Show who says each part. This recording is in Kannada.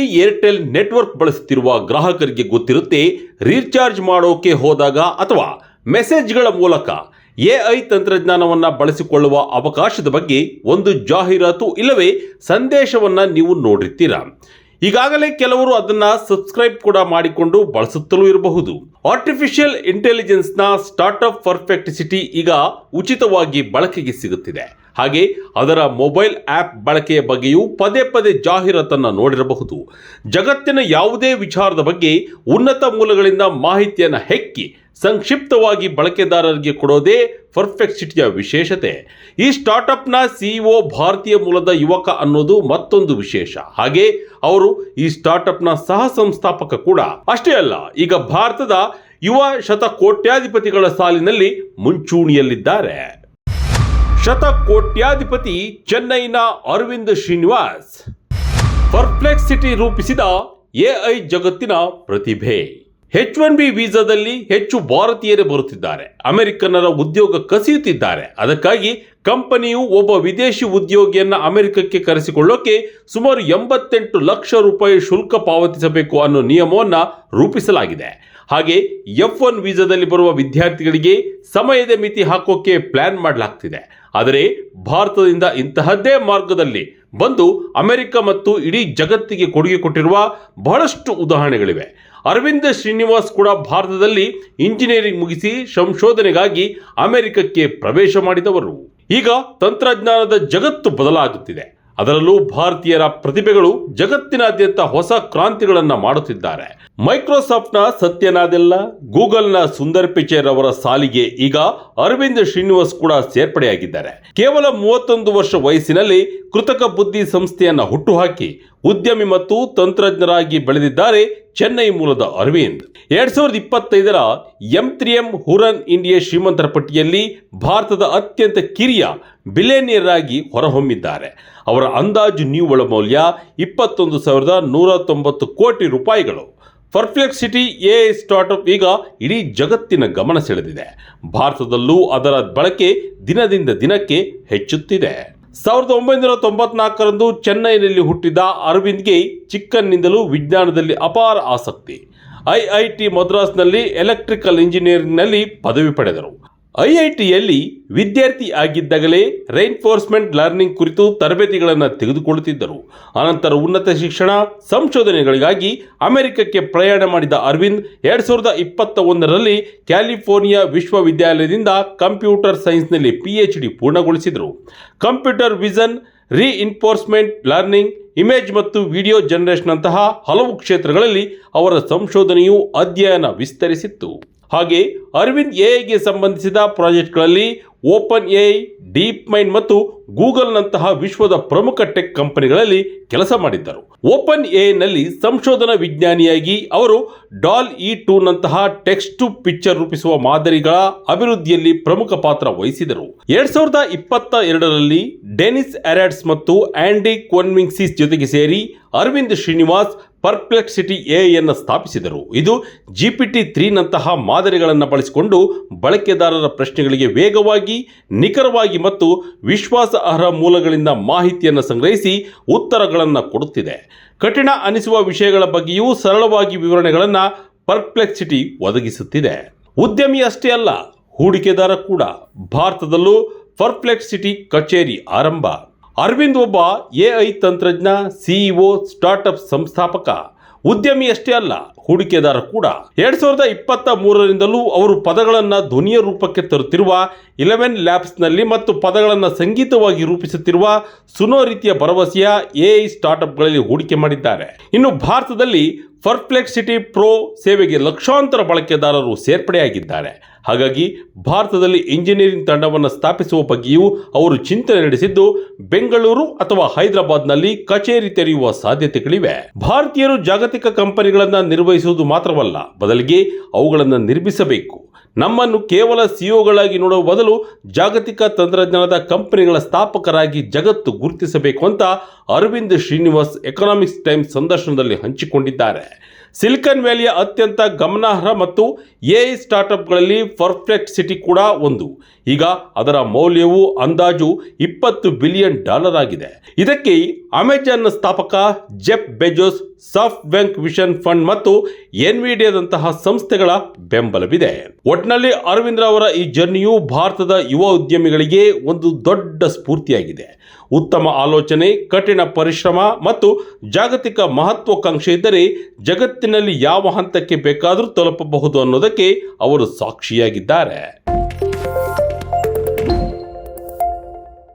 Speaker 1: ಭಾರತಿ ಏರ್ಟೆಲ್ ನೆಟ್ವರ್ಕ್ ಬಳಸುತ್ತಿರುವ ಗ್ರಾಹಕರಿಗೆ ಗೊತ್ತಿರುತ್ತೆ, ರೀಚಾರ್ಜ್ ಮಾಡೋಕೆ ಹೋದಾಗ ಅಥವಾ ಮೆಸೇಜ್ಗಳ ಮೂಲಕ ಎಐ ತಂತ್ರಜ್ಞಾನವನ್ನು ಬಳಸಿಕೊಳ್ಳುವ ಅವಕಾಶದ ಬಗ್ಗೆ ಒಂದು ಜಾಹೀರಾತು ಇಲ್ಲವೇ ಸಂದೇಶವನ್ನು ನೀವು ನೋಡಿರ್ತೀರ? ಈಗಾಗಲೇ ಕೆಲವರು ಅದನ್ನ ಸಬ್ಸ್ಕ್ರೈಬ್ ಕೂಡ ಮಾಡಿಕೊಂಡು ಬಳಸುತ್ತಲೂ ಇರಬಹುದು. ಆರ್ಟಿಫಿಷಿಯಲ್ ಇಂಟೆಲಿಜೆನ್ಸ್ನ ಸ್ಟಾರ್ಟ್ಅಪ್ ಪರ್ಫೆಕ್ಟ್ ಸಿಟಿ ಈಗ ಉಚಿತವಾಗಿ ಬಳಕೆಗೆ ಸಿಗುತ್ತಿದೆ. ಹಾಗೆ ಅದರ ಮೊಬೈಲ್ ಆ್ಯಪ್ ಬಳಕೆಯ ಬಗ್ಗೆಯೂ ಪದೇ ಪದೇ ಜಾಹೀರಾತನ್ನು ನೋಡಿರಬಹುದು. ಜಗತ್ತಿನ ಯಾವುದೇ ವಿಚಾರದ ಬಗ್ಗೆ ಉನ್ನತ ಮೂಲಗಳಿಂದ ಮಾಹಿತಿಯನ್ನು ಹೆಕ್ಕಿ ಸಂಕ್ಷಿಪ್ತವಾಗಿ ಬಳಕೆದಾರರಿಗೆ ಕೊಡೋದೇ ಪರ್ಫೆಕ್ಟ್ ಸಿಟಿಯ ವಿಶೇಷತೆ. ಈ ಸ್ಟಾರ್ಟ್ಅಪ್ನ ಸಿಇಒ ಭಾರತೀಯ ಮೂಲದ ಯುವಕ ಅನ್ನೋದು ಮತ್ತೊಂದು ವಿಶೇಷ. ಹಾಗೆ ಅವರು ಈ ಸ್ಟಾರ್ಟ್ಅಪ್ನ ಸಹ ಸಂಸ್ಥಾಪಕ ಕೂಡ. ಅಷ್ಟೇ ಅಲ್ಲ, ಈಗ ಭಾರತದ ಯುವ ಶತಕೋಟ್ಯಾಧಿಪತಿಗಳ ಸಾಲಿನಲ್ಲಿ ಮುಂಚೂಣಿಯಲ್ಲಿದ್ದಾರೆ. ಶತಕೋಟ್ಯಾಧಿಪತಿ ಚೆನ್ನೈನ ಅರವಿಂದ್ ಶ್ರೀನಿವಾಸ್. ಪರ್ಫ್ಲೆಕ್ಸಿಟಿ ರೂಪಿಸಿದ ಎಐ ಜಗತ್ತಿನ ಪ್ರತಿಭೆ. ಎಚ್ ಒನ್ ಬಿ ವೀಸಾದಲ್ಲಿ ಹೆಚ್ಚು ಭಾರತೀಯರೇ ಬರುತ್ತಿದ್ದಾರೆ. ಅಮೆರಿಕನ್ನರ ಉದ್ಯೋಗ ಕಸಿಯುತ್ತಿದ್ದಾರೆ. ಅದಕ್ಕಾಗಿ ಕಂಪನಿಯು ಒಬ್ಬ ವಿದೇಶಿ ಉದ್ಯೋಗಿಯನ್ನ ಅಮೆರಿಕಕ್ಕೆ ಕರೆಸಿಕೊಳ್ಳೋಕೆ ಸುಮಾರು ಎಂಬತ್ತೆಂಟು ಲಕ್ಷ ರೂಪಾಯಿ ಶುಲ್ಕ ಪಾವತಿಸಬೇಕು ಅನ್ನೋ ನಿಯಮವನ್ನು ರೂಪಿಸಲಾಗಿದೆ. ಹಾಗೆ ಎಫ್ ಒನ್ ವೀಸಾದಲ್ಲಿ ಬರುವ ವಿದ್ಯಾರ್ಥಿಗಳಿಗೆ ಸಮಯದ ಮಿತಿ ಹಾಕೋಕೆ ಪ್ಲಾನ್ ಮಾಡಲಾಗ್ತಿದೆ. ಆದರೆ ಭಾರತದಿಂದ ಇಂತಹದ್ದೇ ಮಾರ್ಗದಲ್ಲಿ ಬಂದು ಅಮೆರಿಕ ಮತ್ತು ಇಡೀ ಜಗತ್ತಿಗೆ ಕೊಡುಗೆ ಕೊಟ್ಟಿರುವ ಬಹಳಷ್ಟು ಉದಾಹರಣೆಗಳಿವೆ. ಅರವಿಂದ ಶ್ರೀನಿವಾಸ್ ಕೂಡ ಭಾರತದಲ್ಲಿ ಇಂಜಿನಿಯರಿಂಗ್ ಮುಗಿಸಿ ಸಂಶೋಧನೆಗಾಗಿ ಅಮೆರಿಕಕ್ಕೆ ಪ್ರವೇಶ ಮಾಡಿದವರು. ಈಗ ತಂತ್ರಜ್ಞಾನದ ಜಗತ್ತು ಬದಲಾಗುತ್ತಿದೆ. ಅದರಲ್ಲೂ ಭಾರತೀಯರ ಪ್ರತಿಭೆಗಳು ಜಗತ್ತಿನಾದ್ಯಂತ ಹೊಸ ಕ್ರಾಂತಿಗಳನ್ನು ಮಾಡುತ್ತಿದ್ದಾರೆ. ಮೈಕ್ರೋಸಾಫ್ಟ್ನ ಸತ್ಯನಾದೆಲ್ಲ, ಗೂಗಲ್ನ ಸುಂದರ್ ಪಿಚೇರ್ ಅವರ ಸಾಲಿಗೆ ಈಗ ಅರವಿಂದ್ ಶ್ರೀನಿವಾಸ್ ಕೂಡ ಸೇರ್ಪಡೆಯಾಗಿದ್ದಾರೆ. ಕೇವಲ ಮೂವತ್ತೊಂದು ವರ್ಷ ವಯಸ್ಸಿನಲ್ಲಿ ಕೃತಕ ಬುದ್ಧಿ ಸಂಸ್ಥೆಯನ್ನ ಹುಟ್ಟುಹಾಕಿ ಉದ್ಯಮಿ ಮತ್ತು ತಂತ್ರಜ್ಞರಾಗಿ ಬೆಳೆದಿದ್ದಾರೆ ಚೆನ್ನೈ ಮೂಲದ ಅರವಿಂದ್. ಎರಡ್ ಸಾವಿರದ ಇಪ್ಪತ್ತೈದರ M three M Hurun India ಶ್ರೀಮಂತರ ಪಟ್ಟಿಯಲ್ಲಿ ಭಾರತದ ಅತ್ಯಂತ ಕಿರಿಯ ಬಿಲೇನಿಯರ್ ಆಗಿ ಹೊರಹೊಮ್ಮಿದ್ದಾರೆ. ಅವರ ಅಂದಾಜು ನಿವ್ವಳ ಮೌಲ್ಯ ಇಪ್ಪತ್ತೊಂದು ಸಾವಿರದ ನೂರ ತೊಂಬತ್ತು ಕೋಟಿ ರೂಪಾಯಿಗಳು. ಪರ್ಫ್ಲೆಕ್ಸಿಟಿ ಎ ಸ್ಟಾರ್ಟ್ಅಪ್ ಈಗ ಇಡೀ ಜಗತ್ತಿನ ಗಮನ ಸೆಳೆದಿದೆ. ಭಾರತದಲ್ಲೂ ಅದರ ಬಳಕೆ ದಿನದಿಂದ ದಿನಕ್ಕೆ ಹೆಚ್ಚುತ್ತಿದೆ. ಸಾವಿರದ ಒಂಬೈನೂರ ತೊಂಬತ್ನಾಲ್ಕರಂದು ಚೆನ್ನೈನಲ್ಲಿ ಹುಟ್ಟಿದ ಅರವಿಂದ್ಗೆ ಚಿಕ್ಕನ್ನಿಂದಲೂ ವಿಜ್ಞಾನದಲ್ಲಿ ಅಪಾರ ಆಸಕ್ತಿ. ಐಐಟಿ ಮದ್ರಾಸ್ನಲ್ಲಿ ಎಲೆಕ್ಟ್ರಿಕಲ್ ಇಂಜಿನಿಯರಿಂಗ್ನಲ್ಲಿ ಪದವಿ ಪಡೆದರು. ಐಐಟಿಯಲ್ಲಿ ವಿದ್ಯಾರ್ಥಿ ಆಗಿದ್ದಾಗಲೇ ರೈನ್ಫೋರ್ಸ್ಮೆಂಟ್ ಲರ್ನಿಂಗ್ ಕುರಿತು ತರಬೇತಿಗಳನ್ನು ತೆಗೆದುಕೊಳ್ಳುತ್ತಿದ್ದರು. ಅನಂತರ ಉನ್ನತ ಶಿಕ್ಷಣ, ಸಂಶೋಧನೆಗಳಿಗಾಗಿ ಅಮೆರಿಕಕ್ಕೆ ಪ್ರಯಾಣ ಮಾಡಿದ ಅರವಿಂದ್ ಎರಡು ಸಾವಿರದ ಇಪ್ಪತ್ತ ಒಂದರಲ್ಲಿ ಕ್ಯಾಲಿಫೋರ್ನಿಯಾ ವಿಶ್ವವಿದ್ಯಾಲಯದಿಂದ ಕಂಪ್ಯೂಟರ್ ಸೈನ್ಸ್ನಲ್ಲಿ ಪಿ ಎಚ್ ಡಿ ಪೂರ್ಣಗೊಳಿಸಿದರು. Computer vision reinforcement learning image ಮತ್ತು ವಿಡಿಯೋ ಜನರೇಷನ್ನಂತಹ ಹಲವು ಕ್ಷೇತ್ರಗಳಲ್ಲಿ ಅವರ ಸಂಶೋಧನೆಯು ಅಧ್ಯಯನ ವಿಸ್ತರಿಸಿತ್ತು. ಹಾಗೆ ಅರವಿಂದ್ ಎಐಗೆ ಸಂಬಂಧಿಸಿದ ಪ್ರಾಜೆಕ್ಟ್ಗಳಲ್ಲಿ ಓಪನ್ ಎಐ ಡೀಪ್ ಮೈಂಡ್ ಮತ್ತು ಗೂಗಲ್ನಂತಹ ವಿಶ್ವದ ಪ್ರಮುಖ ಟೆಕ್ ಕಂಪನಿಗಳಲ್ಲಿ ಕೆಲಸ ಮಾಡಿದ್ದರು. ಓಪನ್ ಎಐನಲ್ಲಿ ಸಂಶೋಧನಾ ವಿಜ್ಞಾನಿಯಾಗಿ ಅವರು ಡಾಲ್ ಇ ಟೂನಂತಹ ಟೆಕ್ಸ್ಟ್ ಟು ಪಿಕ್ಚರ್ ರೂಪಿಸುವ ಮಾದರಿಗಳ ಅಭಿವೃದ್ಧಿಯಲ್ಲಿ ಪ್ರಮುಖ ಪಾತ್ರ ವಹಿಸಿದರು. ಎರಡ್ ಸಾವಿರದ ಇಪ್ಪತ್ತ ಎರಡರಲ್ಲಿ ಡೆನಿಸ್ ಅರಾಡ್ಸ್ ಮತ್ತು ಆಂಡಿ ಕ್ವನ್ವಿಂಗ್ಸಿಸ್ ಜೊತೆಗೆ ಸೇರಿ ಅರವಿಂದ್ ಶ್ರೀನಿವಾಸ್ ಪರ್ಪ್ಲೆಕ್ಸಿಟಿ ಎಯನ್ನು ಸ್ಥಾಪಿಸಿದರು. ಇದು ಜಿಪಿಟಿ ತ್ರೀನಂತಹ ಮಾದರಿಗಳನ್ನು ಬಳಸಿಕೊಂಡು ಬಳಕೆದಾರರ ಪ್ರಶ್ನೆಗಳಿಗೆ ವೇಗವಾಗಿ, ನಿಖರವಾಗಿ ಮತ್ತು ವಿಶ್ವಾಸಾರ್ಹ ಮೂಲಗಳಿಂದ ಮಾಹಿತಿಯನ್ನು ಸಂಗ್ರಹಿಸಿ ಉತ್ತರಗಳನ್ನು ಕೊಡುತ್ತಿದೆ. ಕಠಿಣ ಅನಿಸುವ ವಿಷಯಗಳ ಬಗ್ಗೆಯೂ ಸರಳವಾಗಿ ವಿವರಣೆಗಳನ್ನು ಪರ್ಪ್ಲೆಕ್ಸಿಟಿ ಒದಗಿಸುತ್ತಿದೆ. ಉದ್ಯಮಿ ಅಷ್ಟೇ ಅಲ್ಲ, ಹೂಡಿಕೆದಾರ ಕೂಡ. ಭಾರತದಲ್ಲೂ ಪರ್ಪ್ಲೆಕ್ಸಿಟಿ ಕಚೇರಿ ಆರಂಭ. ಅರವಿಂದ್ ಒಬ್ಬ ಎ ಐ ತಂತ್ರಜ್ಞ, ಸಿಇಒ, ಸ್ಟಾರ್ಟ್ಅಪ್ ಸಂಸ್ಥಾಪಕ, ಉದ್ಯಮಿ ಅಷ್ಟೇ ಅಲ್ಲ, ಹೂಡಿಕೆದಾರ ಕೂಡ. ಎರಡ್ ಸಾವಿರದ ಇಪ್ಪತ್ತ ಮೂರರಿಂದಲೂ ಅವರು ಪದಗಳನ್ನು ಧ್ವನಿಯ ರೂಪಕ್ಕೆ ತರುತ್ತಿರುವ ಇಲೆವೆನ್ ಲ್ಯಾಬ್ಸ್ನಲ್ಲಿ ಮತ್ತು ಪದಗಳನ್ನು ಸಂಗೀತವಾಗಿ ರೂಪಿಸುತ್ತಿರುವ ಸುನೋ ರೀತಿಯ ಭರವಸೆಯ ಎಐ ಸ್ಟಾರ್ಟ್ಅಪ್ಗಳಲ್ಲಿ ಹೂಡಿಕೆ ಮಾಡಿದ್ದಾರೆ. ಇನ್ನು ಭಾರತದಲ್ಲಿ ಪರ್ಪ್ಲೆಕ್ಸಿಟಿ ಪ್ರೋ ಸೇವೆಗೆ ಲಕ್ಷಾಂತರ ಬಳಕೆದಾರರು ಸೇರ್ಪಡೆಯಾಗಿದ್ದಾರೆ. ಹಾಗಾಗಿ ಭಾರತದಲ್ಲಿ ಇಂಜಿನಿಯರಿಂಗ್ ತಂಡವನ್ನು ಸ್ಥಾಪಿಸುವ ಬಗ್ಗೆಯೂ ಅವರು ಚಿಂತನೆ ನಡೆಸಿದ್ದು, ಬೆಂಗಳೂರು ಅಥವಾ ಹೈದರಾಬಾದ್ನಲ್ಲಿ ಕಚೇರಿ ತೆರೆಯುವ ಸಾಧ್ಯತೆಗಳಿವೆ. ಭಾರತೀಯರು ಜಾಗತಿಕ ಕಂಪನಿಗಳನ್ನು ನಿರ್ವಹಿಸುವುದು ಮಾತ್ರವಲ್ಲ, ಬದಲಿಗೆ ಅವುಗಳನ್ನು ನಿರ್ಮಿಸಬೇಕು. ನಮ್ಮನ್ನು ಕೇವಲ ಸಿಒಗಳಾಗಿ ನೋಡುವ ಬದಲು ಜಾಗತಿಕ ತಂತ್ರಜ್ಞಾನದ ಕಂಪನಿಗಳ ಸ್ಥಾಪಕರಾಗಿ ಜಗತ್ತು ಗುರುತಿಸಬೇಕು ಅಂತ ಅರವಿಂದ್ ಶ್ರೀನಿವಾಸ್ ಎಕನಾಮಿಕ್ಸ್ ಟೈಮ್ಸ್ ಸಂದರ್ಶನದಲ್ಲಿ ಹಂಚಿಕೊಂಡಿದ್ದಾರೆ. ಸಿಲಿಕಾನ್ ವ್ಯಾಲಿಯ ಅತ್ಯಂತ ಗಮನಾರ್ಹ ಮತ್ತು ಎಐ ಸ್ಟಾರ್ಟ್ಅಪ್ಗಳಲ್ಲಿ ಪರ್ಫೆಕ್ಟ್ ಸಿಟಿ ಕೂಡ ಒಂದು. ಈಗ ಅದರ ಮೌಲ್ಯವು ಅಂದಾಜು ಇಪ್ಪತ್ತು ಬಿಲಿಯನ್ ಡಾಲರ್ ಆಗಿದೆ. ಇದಕ್ಕೆ ಅಮೆಜಾನ್ನ ಸ್ಥಾಪಕ Jeff Bezos, SoftBank vision fund ಮತ್ತು ಎನ್ವಿಡಿಯಾದಂತಹ ಸಂಸ್ಥೆಗಳ ಬೆಂಬಲವಿದೆ. ಒಟ್ಟಿನಲ್ಲಿ ಅರವಿಂದ್ರ ಅವರ ಈ ಜರ್ನಿಯು ಭಾರತದ ಯುವ ಉದ್ಯಮಿಗಳಿಗೆ ಒಂದು ದೊಡ್ಡ ಸ್ಫೂರ್ತಿಯಾಗಿದೆ. ಉತ್ತಮ ಆಲೋಚನೆ, ಕಠಿಣ ಪರಿಶ್ರಮ ಮತ್ತು ಜಾಗತಿಕ ಮಹತ್ವಾಕಾಂಕ್ಷೆ ಇದ್ದರೆ ಜಗತ್ತಿನಲ್ಲಿ ಯಾವ ಹಂತಕ್ಕೆ ಬೇಕಾದರೂ ತಲುಪಬಹುದು ಅನ್ನೋದಕ್ಕೆ ಅವರು ಸಾಕ್ಷಿಯಾಗಿದ್ದಾರೆ.